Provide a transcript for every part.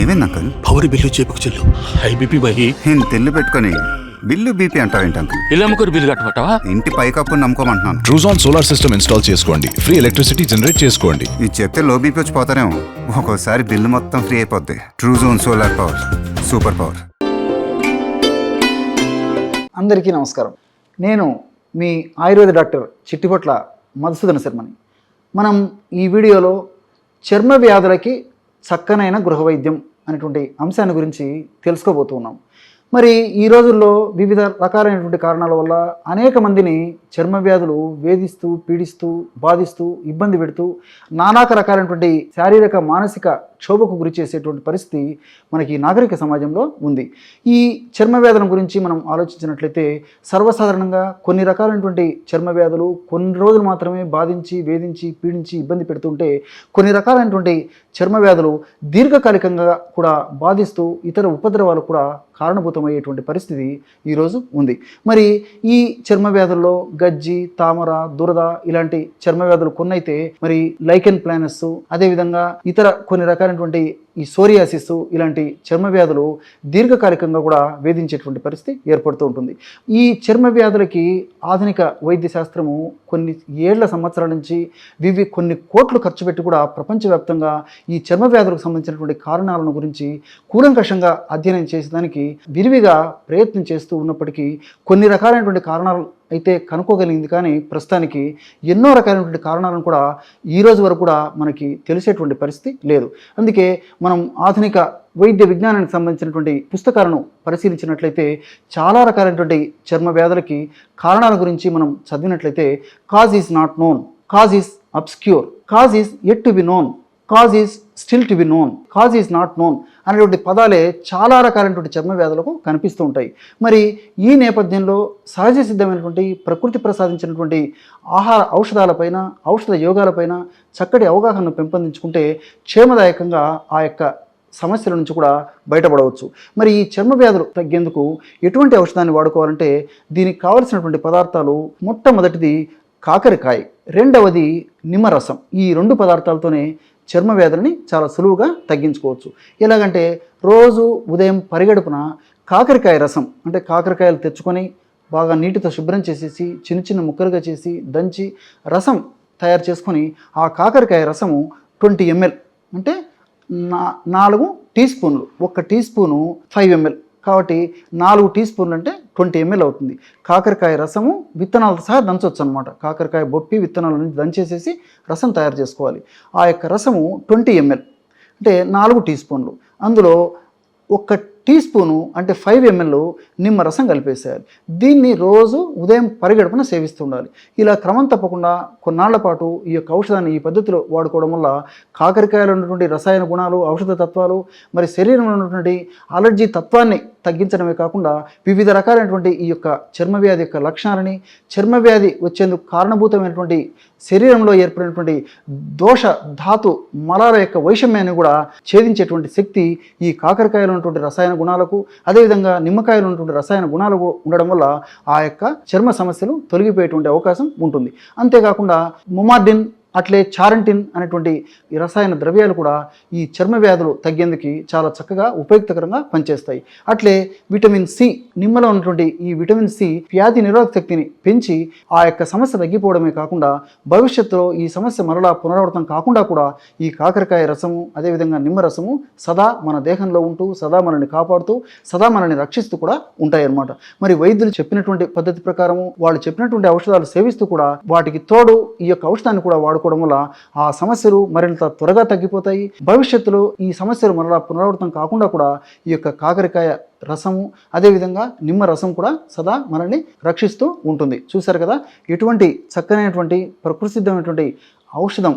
ఏమైంది uncle power bill చేపుకు చెల్లు. High BP bye. నేను తెల్లు పెట్టుకొని బిల్లు బీపీ అంటావేంటి అంకుల్ ఇలా అమ్ముకొని బిల్లు కట్టమంటావా? ఇంటి పైకప్పు నమ్ముకోమంటున్నాను. ట్రూజాన్ సోలార్ సిస్టమ్ ఇన్స్టాల్ చేసుకోండి. ఫ్రీ ఎలక్ట్రిసిటీ జనరేట్ చేసుకోండి. ఇది చెప్తే లో బీపీ వచ్చి పోతారేమో. ఒక్కోసారి బిల్లు మొత్తం ఫ్రీ అయిపోద్ది. Truzon solar power super power అందరికీ నమస్కారం. నేను మీ ఆయుర్వేద డాక్టర్ చిట్టిపొట్ల మధుసూదన శర్మని. మనం ఈ వీడియోలో చర్మ వ్యాధులకి చక్కనైన గృహ వైద్యం అనేటువంటి అంశాన్ని గురించి తెలుసుకోబోతున్నాం మరి ఈ రోజుల్లో వివిధ రకాలైనటువంటి కారణాల వల్ల అనేక మందిని చర్మ వ్యాధులు వేధిస్తూ పీడిస్తూ బాధిస్తూ ఇబ్బంది పెడుతూ నానాక రకాలైనటువంటి శారీరక మానసిక క్షోభకు గురి చేసేటువంటి పరిస్థితి మనకి నాగరిక సమాజంలో ఉంది. ఈ చర్మ వ్యాధుల గురించి మనం ఆలోచించినట్లయితే సర్వసాధారణంగా కొన్ని రకాలైనటువంటి చర్మ వ్యాధులు కొన్ని రోజులు మాత్రమే బాధించి వేధించి పీడించి ఇబ్బంది పెడుతుంటే కొన్ని రకాలైనటువంటి చర్మ వ్యాధులు దీర్ఘకాలికంగా కూడా బాధిస్తూ ఇతర ఉపద్రవాలు కూడా కారణభూతమయ్యేటువంటి పరిస్థితి ఈరోజు ఉంది. మరి ఈ చర్మ వ్యాధుల్లో గజ్జి తామర దురద ఇలాంటి చర్మ వ్యాధులు కొన్నైతే మరి లైకెన్ ప్లానస్ అదేవిధంగా ఇతర కొన్ని రకాలైనటువంటి ఈ సోరియాసిస్ ఇలాంటి చర్మ వ్యాధులు దీర్ఘకాలికంగా కూడా వేధించేటువంటి పరిస్థితి ఏర్పడుతూ ఉంటుంది. ఈ చర్మ వ్యాధులకి ఆధునిక వైద్య శాస్త్రము కొన్ని ఏళ్ళ సంవత్సరాల నుంచి వివి కొన్ని కోట్లు ఖర్చు పెట్టి కూడా ప్రపంచవ్యాప్తంగా ఈ చర్మ వ్యాధులకు సంబంధించినటువంటి కారణాలను గురించి కూలంకషంగా అధ్యయనం చేసేదానికి విరివిగా ప్రయత్నం చేస్తూ ఉన్నప్పటికీ కొన్ని రకాలైనటువంటి కారణాలు అయితే కనుక్కోగలిగింది కానీ ప్రస్తుతానికి ఎన్నో రకాలైనటువంటి కారణాలను కూడా ఈ రోజు వరకు కూడా మనకి తెలిసేటువంటి పరిస్థితి లేదు. అందుకే మనం ఆధునిక వైద్య విజ్ఞానానికి సంబంధించినటువంటి పుస్తకాలను పరిశీలించినట్లయితే చాలా రకాలైనటువంటి చర్మ వ్యాధులకి కారణాల గురించి మనం చదివినట్లయితే cause is not known cause is obscure cause is yet to be known cause is still to be known. Cause is not known అనేటువంటి పదాలే చాలా రకాలైనటువంటి చర్మ వ్యాధులకు కనిపిస్తూ ఉంటాయి. మరి ఈ నేపథ్యంలో సహజ సిద్ధమైనటువంటి ప్రకృతి ప్రసాదించినటువంటి ఆహార ఔషధాలపైన ఔషధ యోగాలపైన చక్కటి అవగాహనను పెంపొందించుకుంటే క్షేమదాయకంగా ఆ యొక్క సమస్యల నుంచి కూడా బయటపడవచ్చు. మరి ఈ చర్మ వ్యాధులు తగ్గేందుకు ఎటువంటి ఔషధాన్ని వాడుకోవాలంటే దీనికి కావలసినటువంటి పదార్థాలు మొట్టమొదటిది కాకరకాయ రెండవది నిమ్మరసం. ఈ రెండు పదార్థాలతోనే చర్మ వ్యాధులని చాలా సులువుగా తగ్గించుకోవచ్చు. ఎలాగంటే రోజు ఉదయం పరిగడుపున కాకరకాయ రసం అంటే కాకరకాయలు తెచ్చుకొని బాగా నీటితో శుభ్రం చేసేసి చిన్న చిన్న ముక్కలుగా చేసి దంచి రసం తయారు చేసుకొని ఆ కాకరకాయ రసము ట్వంటీ ఎంఎల్ అంటే నా నాలుగు టీ స్పూన్లు ఒక టీ స్పూను ఫైవ్ ఎంఎల్. కాబట్టి నాలుగు టీ స్పూన్లు అంటే ట్వంటీ ఎంఎల్ అవుతుంది. కాకరకాయ రసము విత్తనాలతో సహా దంచవచ్చు అనమాట కాకరకాయ బొప్పి విత్తనాల నుంచి దంచేసేసి రసం తయారు చేసుకోవాలి. ఆ యొక్క రసము ట్వంటీ ఎంఎల్ అంటే నాలుగు టీ స్పూన్లు. అందులో ఒక టీ స్పూను అంటే ఫైవ్ ఎంఎల్ నిమ్మ రసం కలిపేసేయాలి. దీన్ని రోజు ఉదయం పరిగడుపున సేవిస్తుండాలి. ఇలా క్రమం తప్పకుండా కొన్నాళ్ళ పాటు ఈ యొక్క ఔషధాన్ని ఈ పద్ధతిలో వాడుకోవడం వల్ల కాకరకాయలో ఉన్నటువంటి రసాయన గుణాలు ఔషధ తత్వాలు మరి శరీరంలో ఉన్నటువంటి అలర్జీ తత్వాన్ని తగ్గించడమే కాకుండా వివిధ రకాలైనటువంటి ఈ యొక్క చర్మ వ్యాధి యొక్క లక్షణాలని చర్మవ్యాధి వచ్చేందుకు కారణభూతమైనటువంటి శరీరంలో ఏర్పడినటువంటి దోష ధాతు మలాల యొక్క వైషమ్యాన్ని కూడా ఛేదించేటువంటి శక్తి ఈ కాకరకాయలో ఉన్నటువంటి రసాయన గుణాలకు అదేవిధంగా నిమ్మకాయలు ఉన్నటువంటి రసాయన గుణాలు ఉండడం వల్ల ఆ యొక్క చర్మ సమస్యలు తొలగిపోయేటువంటి అవకాశం ఉంటుంది. అంతేకాకుండా ముమార్డిన్ అట్లే చారంటిన్ అనేటువంటి ఈ రసాయన ద్రవ్యాలు కూడా ఈ చర్మ వ్యాధులు తగ్గేందుకు చాలా చక్కగా ఉపయుక్తకరంగా పనిచేస్తాయి. అట్లే విటమిన్ సి నిమ్మలో ఉన్నటువంటి ఈ విటమిన్ సి వ్యాధి నిరోధక శక్తిని పెంచి ఆ యొక్క సమస్య తగ్గిపోవడమే కాకుండా భవిష్యత్తులో ఈ సమస్య మరలా పునరావృతం కాకుండా కూడా ఈ కాకరకాయ రసము అదేవిధంగా నిమ్మ రసము సదా మన దేహంలో ఉంటూ సదా మనల్ని కాపాడుతూ సదా మనల్ని రక్షిస్తూ కూడా ఉంటాయి అన్నమాట మరి వైద్యులు చెప్పినటువంటి పద్ధతి ప్రకారము వాళ్ళు చెప్పినటువంటి ఔషధాలు సేవిస్తూ కూడా వాటికి తోడు ఈ యొక్క ఔషధాన్ని కూడా కోరుకోవడం వల్ల ఆ సమస్యలు మరింత త్వరగా తగ్గిపోతాయి. భవిష్యత్తులో ఈ సమస్యలు మరలా పునరావృతం కాకుండా కూడా ఈ యొక్క కాకరకాయ రసము అదేవిధంగా నిమ్మ రసం కూడా సదా మనల్ని రక్షిస్తూ ఉంటుంది. చూశారు కదా ఎటువంటి చక్కనైనటువంటి ప్రకృతిసిద్ధమైనటువంటి ఔషధం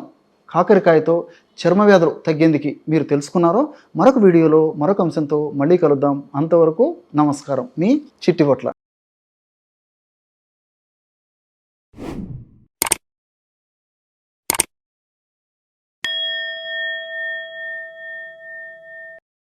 కాకరకాయతో చర్మ వ్యాధులు తగ్గేందుకు మీరు తెలుసుకున్నారో మరొక వీడియోలో మరొక అంశంతో మళ్ళీ కలుద్దాం. అంతవరకు నమస్కారం. మీ చిట్టిపొట్ల.